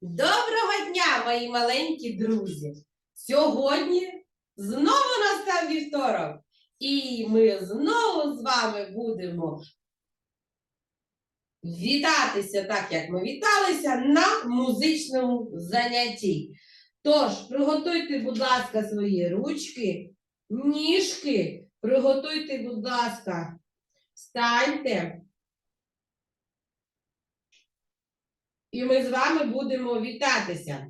Доброго дня, мої маленькі друзі! Сьогодні знову настав вівторок, і ми знову з вами будемо вітатися так, як ми віталися на музичному занятті. Тож, приготуйте, будь ласка, свої ручки, ніжки, приготуйте, будь ласка, встаньте. І ми з вами будемо вітатися.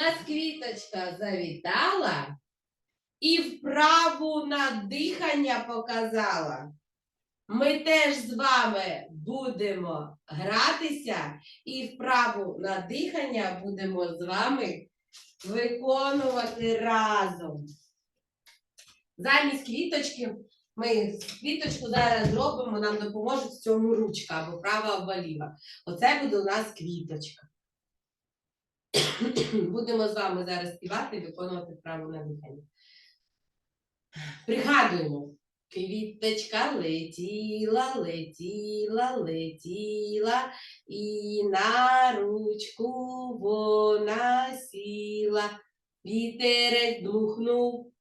Нас квіточка завітала і вправу на дихання показала. Ми теж з вами будемо гратися і вправу на дихання будемо з вами виконувати разом. Замість квіточки ми квіточку зараз зробимо, нам допоможе в цьому ручка або права або ліва. Оце буде у нас квіточка. Будемо з вами зараз співати і виконувати вправу на дихання. Пригадуємо. Квіточка летіла, летіла, летіла, і на ручку вона сіла. Вітерець духнув.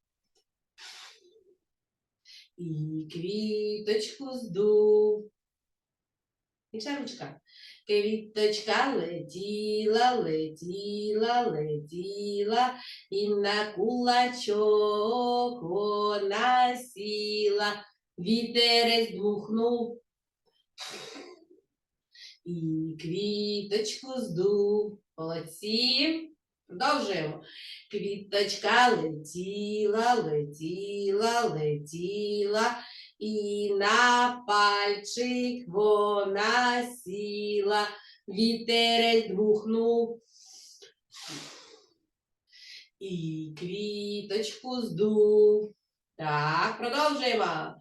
І квіточку здув. Інша ручка. Квіточка летіла, летіла, летіла, і на кулачок вона сіла, вітерець дмухнув. І квіточку здув. Молодці. Продовжуємо. Квіточка летіла, летіла, летіла, і на пальчик вона сіла, вітерець дмухнув. І квіточку здув. Так, продовжуємо.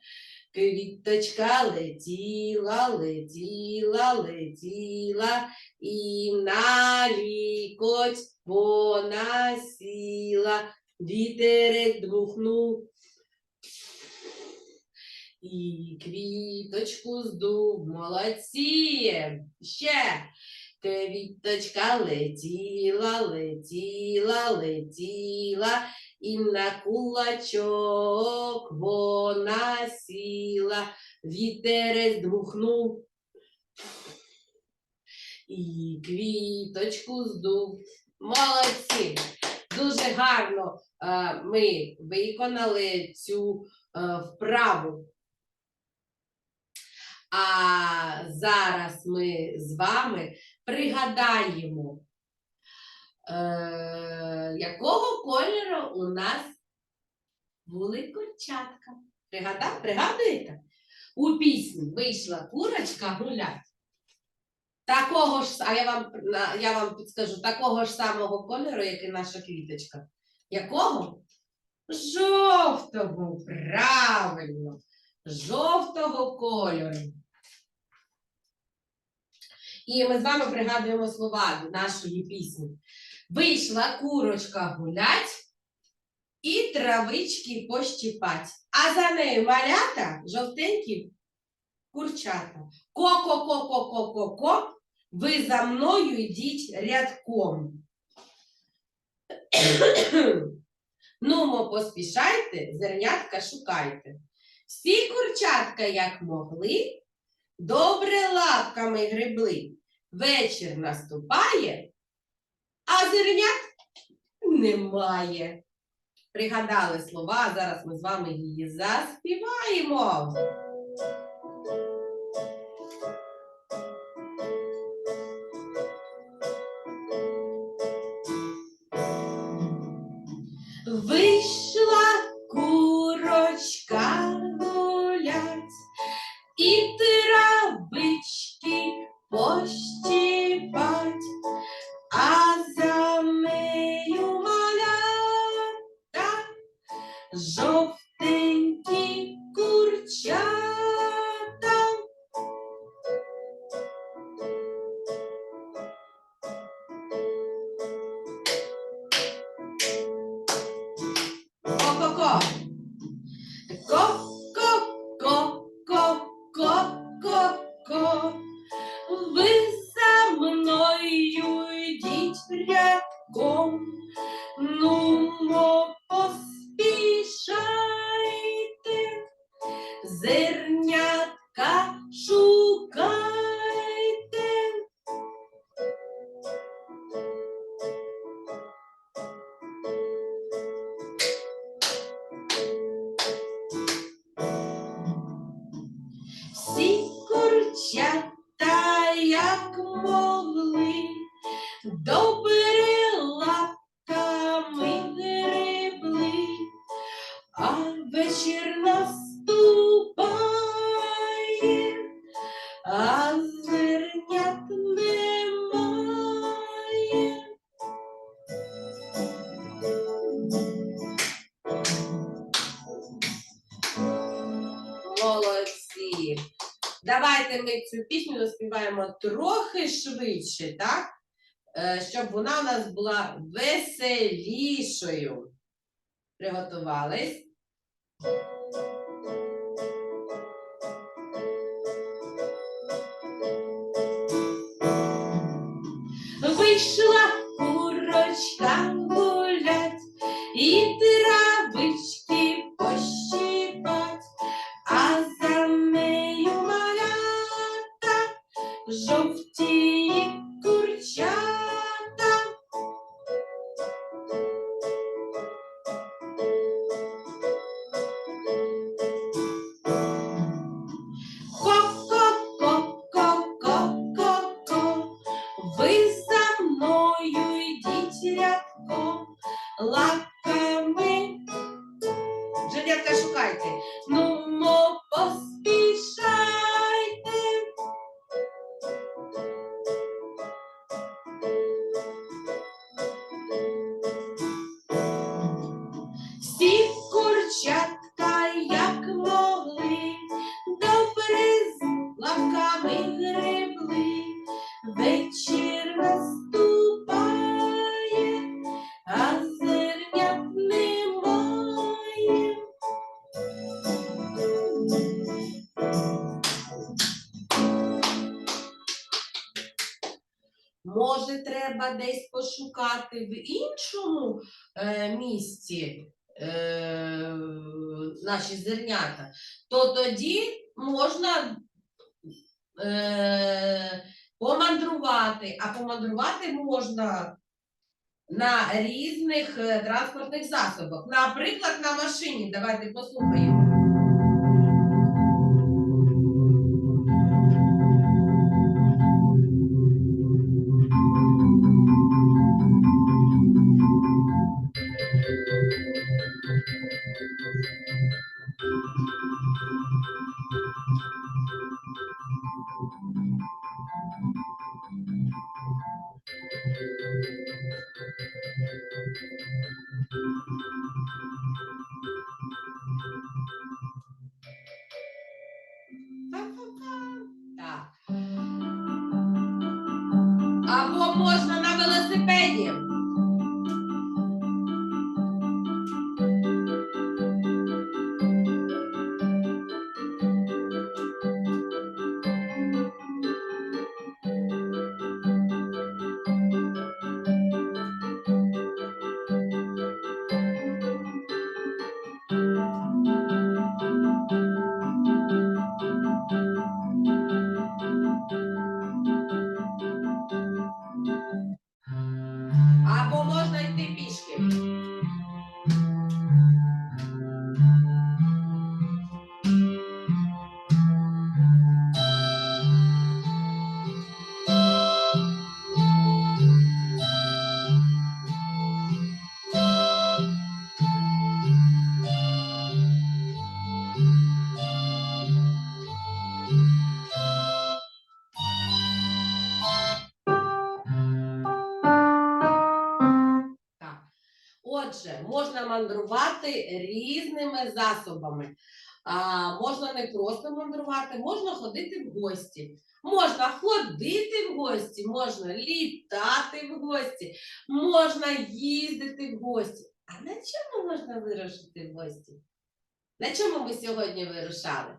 Квіточка летіла, летіла, летіла, і на лікоть вона сіла, вітерець дмухнув. І квіточку здув. Молодці. Ще. Квіточка летіла, летіла, летіла, і на кулачок вона сіла, вітерець дмухнув. І квіточку здув. Молодці! Дуже гарно е, ми виконали цю е, вправу. А зараз ми з вами пригадаємо, е, якого кольору у нас були курчатка. Пригада, пригадуєте? У пісні вийшла курочка гулять. Такого ж, а я вам, я вам підскажу, такого ж самого кольору, як і наша квіточка. Якого? Жовтого, правильно. Жовтого кольору. І ми з вами пригадуємо слова нашої пісні. Вийшла курочка гулять і травички пощипать. А за нею малята жовтенькі курчата. Ко-ко-ко-ко-ко-ко-ко, ви за мною йдіть рядком. Нумо, поспішайте, зернятка шукайте. Всі курчатка, як могли, добре лапками гребли. Вечір наступає, а зернят немає. Пригадали слова, зараз ми з вами її заспіваємо. Жовтенькі курчата. Ко-ко-ко. Ко-ко-ко-ко-ко-ко. Мною йдіть рядком. Нумо, а вечір наступає, а зернят немає. Молодці. Давайте ми цю пісню заспіваємо трохи швидше, так? Е, Щоб вона у нас була веселішою. Приготувались? Вийшла курочка десь пошукати в іншому е, місці е, наші зернята, то тоді можна е, помандрувати, а помандрувати можна на різних е, транспортних засобах. Наприклад, на машині. Давайте послухаємо. Мандрувати різними засобами. А, можна не просто мандрувати, можна ходити в гості. Можна ходити в гості, можна літати в гості, можна їздити в гості. А на чому можна вирушити в гості? На чому ми сьогодні вирушали?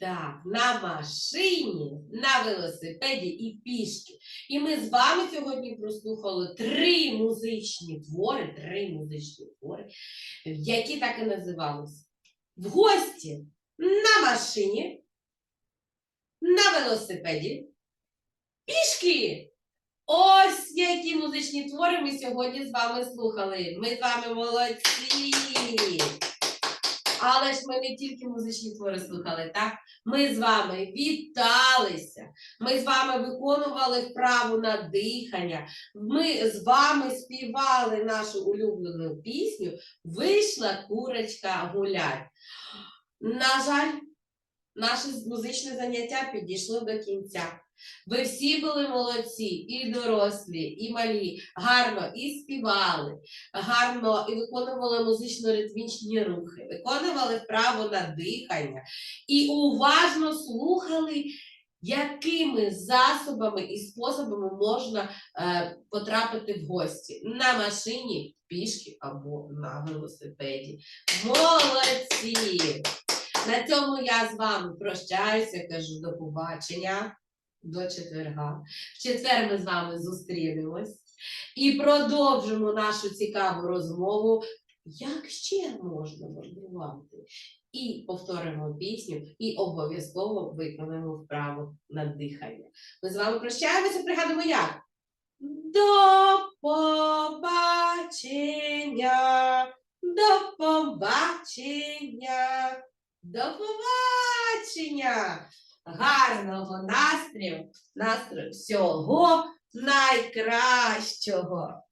Так, на машині, на велосипеді і пішки. І ми з вами сьогодні прослухали три музичні твори, три музичні твори, які так і називалися. В гості на машині, на велосипеді, пішки. Ось які музичні твори ми сьогодні з вами слухали. Ми з вами молодці. Але ж ми не тільки музичні твори слухали, так? Ми з вами віталися. Ми з вами виконували вправу на дихання. Ми з вами співали нашу улюблену пісню Вийшла курочка гулять. На жаль, наше музичне заняття підійшло до кінця. Ви всі були молодці, і дорослі, і малі, гарно і співали, гарно і виконували музично-ритмічні рухи, виконували вправу на дихання і уважно слухали, якими засобами і способами можна е, потрапити в гості на машині, пішки або на велосипеді. Молодці! На цьому я з вами прощаюся, кажу до побачення до четверга. В четвер ми з вами зустрінемось і продовжимо нашу цікаву розмову, як ще можна мандрувати. І повторимо пісню, і обов'язково виконаємо вправу на дихання. Ми з вами прощаємося, пригадуємо як. До побачення, до побачення, до побачення. Гарного настрою, настрою всього найкращого.